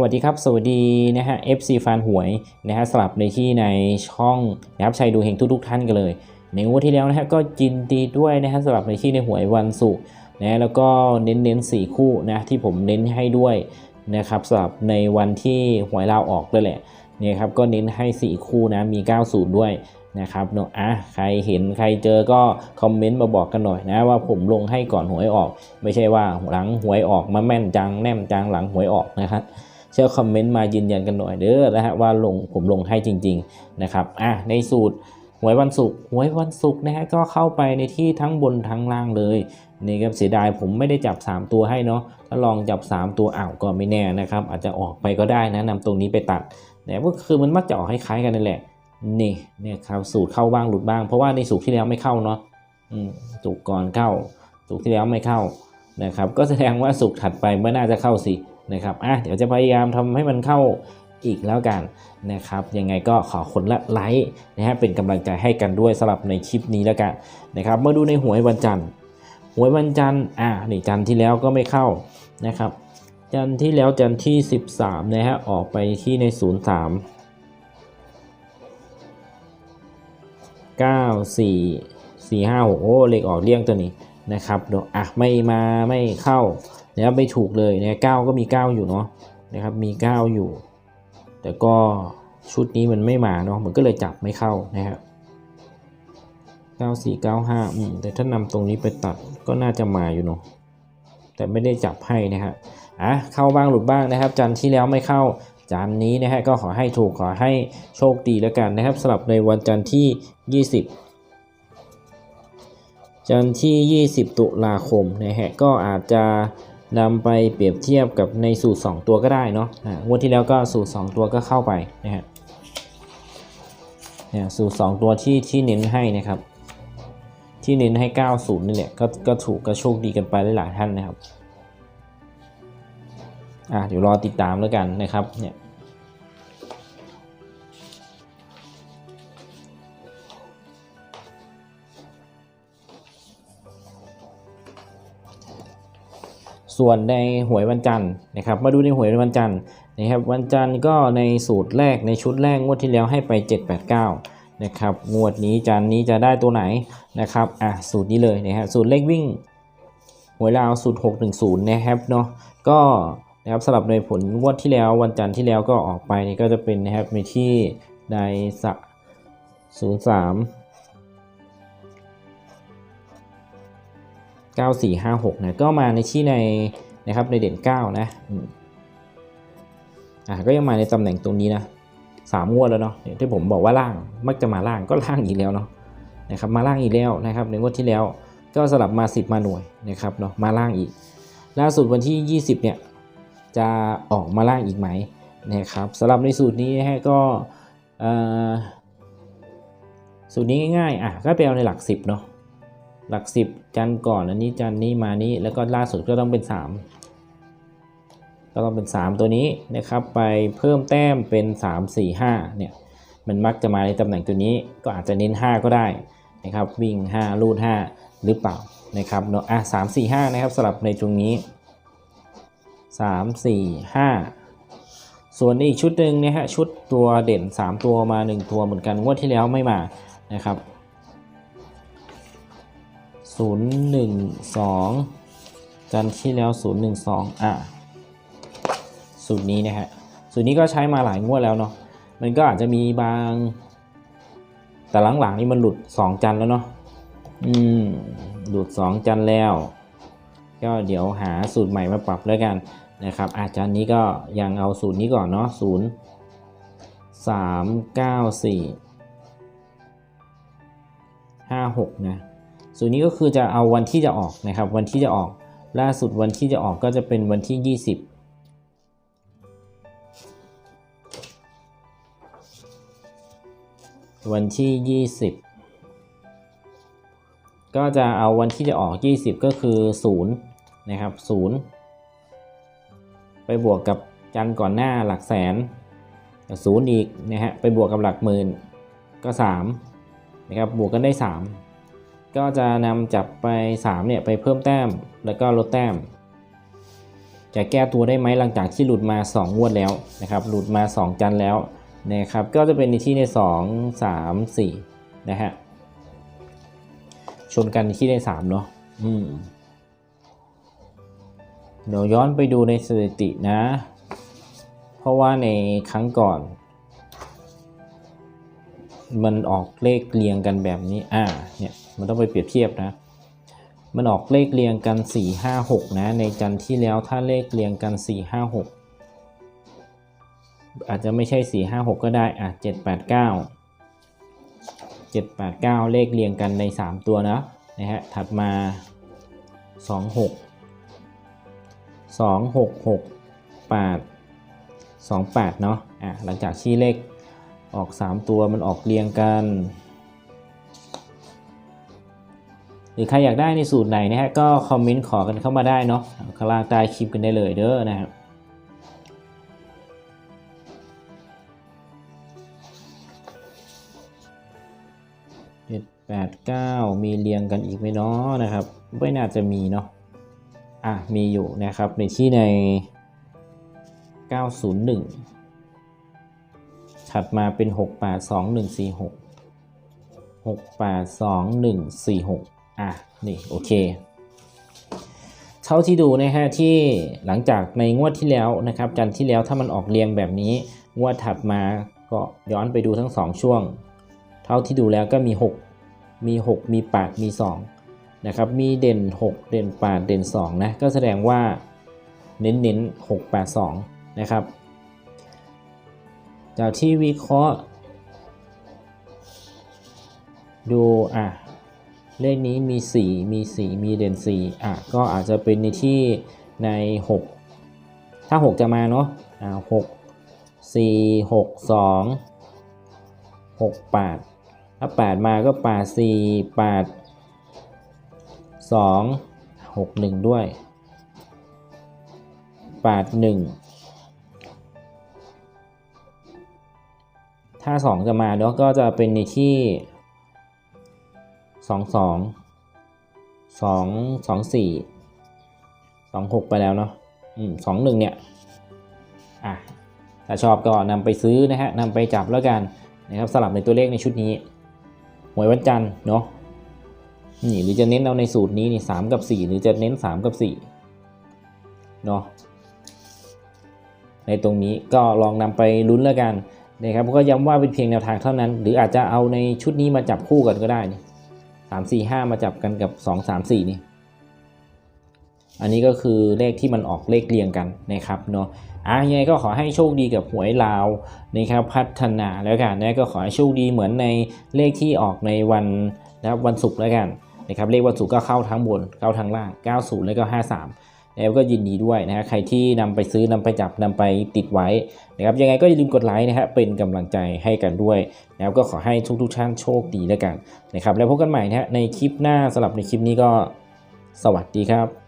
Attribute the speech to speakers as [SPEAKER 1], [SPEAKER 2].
[SPEAKER 1] วัสดีครับ สวัสดีนะฮะ FC ฟันหวยนะฮะสลับในที่ในช่องนะครับชัยดูเฮงทุกๆท่านกันเลย ในงวดที่แล้วนะฮะก็จินดีด้วยนะฮะสลับในที่ในหวยวันศุกร์นะแล้วก็เน้นเน้นสี่คู่นะที่ผมเน้นให้ด้วยนะครับสลับในวันที่หวยเลาออกเลยแหละเนี่ยครับก็เน้นให้ 4 คู่นะมี 90 ด้วยนะครับเนาะอะใครเห็นใครเจอก็คอมเมนต์มาบอกกันหน่อยนะว่าผมลงให้ก่อนหวยออก ไม่ใช่ว่าหลังหวยออกมาแม่นจังแน่มจังหลังหวยออกนะครับ เชื่อคอมเมนต์มายืนยันกันหน่อยเด้อนะฮะว่าลงผมลงให้จริงๆนะครับอะในสูตรหวยวันศุกร์หวยวันศุกร์นะฮะก็เข้าไปในที่ทั้งบนทั้งล่างเลยนี่ครับเสียดายผมไม่ได้จับ 3 ตัวให้เนาะถ้าลองจับ 3 ตัวอ้าวก็ไม่แน่นะครับอาจจะออกไปก็ได้นะนำตรงนี้ไปตัดแต่ก็คือมันมักจะออกคล้ายๆกันนั่นแหละนี่เนี่ยครับสูตรเข้าบ้างหลุดบ้าง เพราะว่าในสูตรที่แล้วไม่เข้าเนาะสูตรก่อนเข้าสูตรที่แล้วไม่เข้านะครับก็แสดงว่าสูตรถัดไปเมื่อน่าจะเข้าสิ นะครับอะเดี๋ยวจะพยายามทำให้มันเข้าอีกแล้วกันนะครับยังไงก็ขอคนละไลค์นะฮะเป็นกำลังใจให้กันด้วยสำหรับในคลิปนี้แล้วกันนะครับมาดูในหวยวันจันทร์หวยวันจันทร์อะนี่จันทร์ที่แล้วก็ไม่เข้านะครับ จันทร์ที่แล้วจันทร์ที่ 13นะฮะออกไปที่ใน 03 9 4 4 5 6โอ้เลขออกเลี่ยงตัวนี้นะครับเดี๋ยวอะไม่มาไม่เข้า นะครับไม่ถูกเลยนะเก้าก็มี 9 อยู่เนาะนะครับมี 9 อยู่ แต่ก็ชุดนี้มันไม่มาเนาะมันก็เลยจับไม่เข้านะครับ9 4 9 5อืมแต่ถ้านำตรงนี้ไปตัดก็น่าจะมาอยู่เนาะแต่ไม่ได้จับให้นะฮะอะเข้าบ้างหลุดบ้างนะครับ จันที่แล้วไม่เข้าจานนี้นะฮะก็ขอให้ถูกขอให้โชคดีแล้วกันนะครับสำหรับในวันจันทร์ที่ 20 จันทร์ที่ 20 ตุลาคมนะฮะก็อาจจะ นำไปเปรียบเทียบกับในสูตร 2 ตัวก็ได้เนาะงวดที่แล้วก็สูตร 2 ตัวก็เข้าไปนะฮะเนี่ยสูตร 2 ตัวที่ที่เน้นให้นะครับ ที่เน้นให้ 90 นี่แหละก็ก็ถูกก็โชคดีกันไปหลายๆท่านนะครับอะเดี๋ยวรอติดตามแล้วกันนะครับเนี่ย ส่วนในหวยวันจันทร์นะครับ มาดูในหวยวันจันทร์นะครับ วันจันทร์ก็ในสูตรแรกในชุดแรกงวดที่แล้วให้ไป 789นะครับงวดนี้จันทร์นี้จะได้ตัวไหนนะครับอะสูตรนี้เลยนะครับสูตรเลขวิ่งหวยลาวสูตร610นะครับเนาะก็นะครับสำหรับในผลงวดที่แล้ววันจันทร์ที่แล้วก็ออกไปนี่ก็จะเป็นนะครับในที่ในสะ03 9456นะก็มาในที่ในนะครับในเด่น 9 นะอืมอะก็ยังมาในตำแหน่งตรงนี้นะสามงวดแล้วเนาะที่ผมบอกว่าล่างมักจะมาล่างก็ล่างอีกแล้วเนาะนะครับมาล่างอีกแล้วนะครับในงวดที่แล้วก็สลับมา 10 มาหน่วยนะครับเนาะมาล่างอีก ล่าสุดวันที่ 20เนี่ยจะออกมาล่างอีกไหมนะครับสำหรับในสูตรนี้ฮะก็สูตรนี้ง่ายๆอะก็ไปเอาในหลัก 10เนาะ หลัก10จันก่อนอันนี้จันนี้มานี้แล้วก็ล่าสุดก็ต้องเป็น 3 ก็ต้องเป็น 3 ตัวนี้นะครับไปเพิ่มแต้มเป็น 3 4 5เนี่ยมันมักจะมาในตำแหน่งตัวนี้ก็อาจจะเน้น 5 ก็ได้นะครับวิ่ง 5 รูด 5 หรือเปล่านะครับเนาะอะสามสี่ห้านะครับสลับในตรงนี้สามสี่ห้าส่วนอีกชุดหนึ่งนะฮะชุดตัวเด่น 3 ตัวมา 1 ตัวเหมือนกันงวดที่แล้วไม่มานะครับ ศูนย์หนึ่งสองจันทร์ที่แล้วศูนย์หนึ่งสองอะสูตรนี้นะฮะสูตรนี้ก็ใช้มาหลายงวดแล้วเนาะมันก็อาจจะมีบาง แต่หลังๆนี่มันหลุด 2 จันแล้วเนาะอืมหลุด 2 จันแล้ว ก็เดี๋ยวหาสูตรใหม่มาปรับแล้วกันนะครับ อาจารย์นี้ก็ยังเอาสูตรนี้ก่อนเนาะศูนย์สามเก้าสี่ห้าหกนะ สูตรนี้ก็คือจะเอาวันที่จะออกนะครับ วันที่จะออกล่าสุดวันที่จะออกก็จะเป็นวันที่ยี่สิบวันที่ 20 ก็จะเอาวันที่จะออก 20 ก็คือ 0 นะครับ 0 ไปบวกกับจันก่อนหน้าหลักแสนศูนย์อีกนะฮะ ไปบวกกับหลักหมื่นก็ 3 นะครับ บวกกันได้ 3 ก็จะนำจับไป 3 เนี่ย ไปเพิ่มแต้ม แล้วก็ลดแต้ม จะแก้ตัวได้ไหมหลังจากที่หลุดมา 2 งวดแล้วนะครับ หลุดมา 2 จันแล้วนะครับ ก็จะเป็นในที่ใน 2 3 4 นะฮะ ชนกันในที่ใน 3 เนาะอืมเดี๋ยวย้อนไปดูในสถิตินะ เพราะว่าในครั้งก่อน มันออกเลขเรียงกันแบบนี้ อ่า เนี่ย มันต้องไปเปรียบเทียบนะ มันออกเลขเรียงกัน 4 5 6 นะ ในจันทร์ที่แล้วถ้าเลขเรียงกัน 4 5 6 อาจจะไม่ใช่ 4 5 6 ก็ได้อะ7 8 9 7 8 9 เลขเรียงกันใน 3 ตัวนะนะฮะถัดมา 2 6 2 6 6 8 2 8 เนาะอะหลังจากที่เลขออก 3 ตัวมันออกเรียงกัน หรือใครอยากได้ในสูตรไหนนะฮะก็คอมเมนต์ขอกันเข้ามาได้เนาะข้างล่างใต้คลิปกันได้เลยเด้อนะครับเจ็ดแปดเก้ามีเรียงกันอีกไหมเนาะนะครับไม่น่าจะมีเนาะอะมีอยู่นะครับในที่ใน 901 ถัดมาเป็น 682146 682146 อะนี่โอเค เท่าที่ดูนะฮะที่หลังจากในงวดที่แล้วนะครับจันทร์ที่แล้วถ้ามันออกเรียงแบบนี้งวดถัดมาก็ย้อนไปดูทั้ง 2 ช่วง เท่าที่ดูแล้วก็มี 6 มี 6 มี 8 มี 2 นะครับ มีเด่น 6 เด่น 8 เด่น 2 นะ ก็แสดงว่าเน้นเน้น6 8 2 นะครับ จากที่วิเคราะห์ ดู อะ เลขนี้มี 4 มี 4 มีเด่น 4 อะ ก็อาจจะเป็นในที่ใน 6 ถ้า 6 จะมาเนาะ อ่า6 4 6 2 6 8ถ้า8มาก็8 4 8 2 6 1ด้วย8 1ถ้า2จะมาเนาะก็จะเป็นในที่ 2 2 2 2 4 2 6ไปแล้วเนาะอืม2 1เนี่ยอะถ้าชอบก็นำไปซื้อนะฮะนำไปจับแล้วกันนะครับสลับในตัวเลขในชุดนี้หวยวันจันทร์เนาะนี่หรือจะเน้นเอาในสูตรนี้นี่สามกับสี่หรือจะเน้นสามกับสี่เนาะในตรงนี้ก็ลองนำไปลุ้นแล้วกันนะครับก็ย้ำว่าเป็นเพียงแนวทางเท่านั้น หรืออาจจะเอาในชุดนี้มาจับคู่กันก็ได้นี่ สามสี่ห้ามาจับกันกับสองสามสี่นี่ อันนี้ก็คือเลขที่มันออกเลขเรียงกันนะครับเนาะอะยังไงก็ขอให้โชคดีกับหวยลาวนะครับพัฒนาแล้วกันนะก็ขอให้โชคดีเหมือนในเลขที่ออกในวันนะครับวันศุกร์แล้วกันนะครับเลขวันศุกร์ก็เข้าทั้งบนเข้าทั้งล่าง 90 แล้วก็ 53 แล้วก็ยินดีด้วยนะฮะใครที่นำไปซื้อนำไปจับนำไปติดไว้นะครับยังไงก็อย่าลืมกดไลค์นะฮะเป็นกำลังใจให้กันด้วยนะครับก็ขอให้ทุกทุกท่านโชคดีแล้วกันนะครับแล้วพบกันใหม่นะฮะในคลิปหน้าสำหรับในคลิปนี้ก็สวัสดีครับ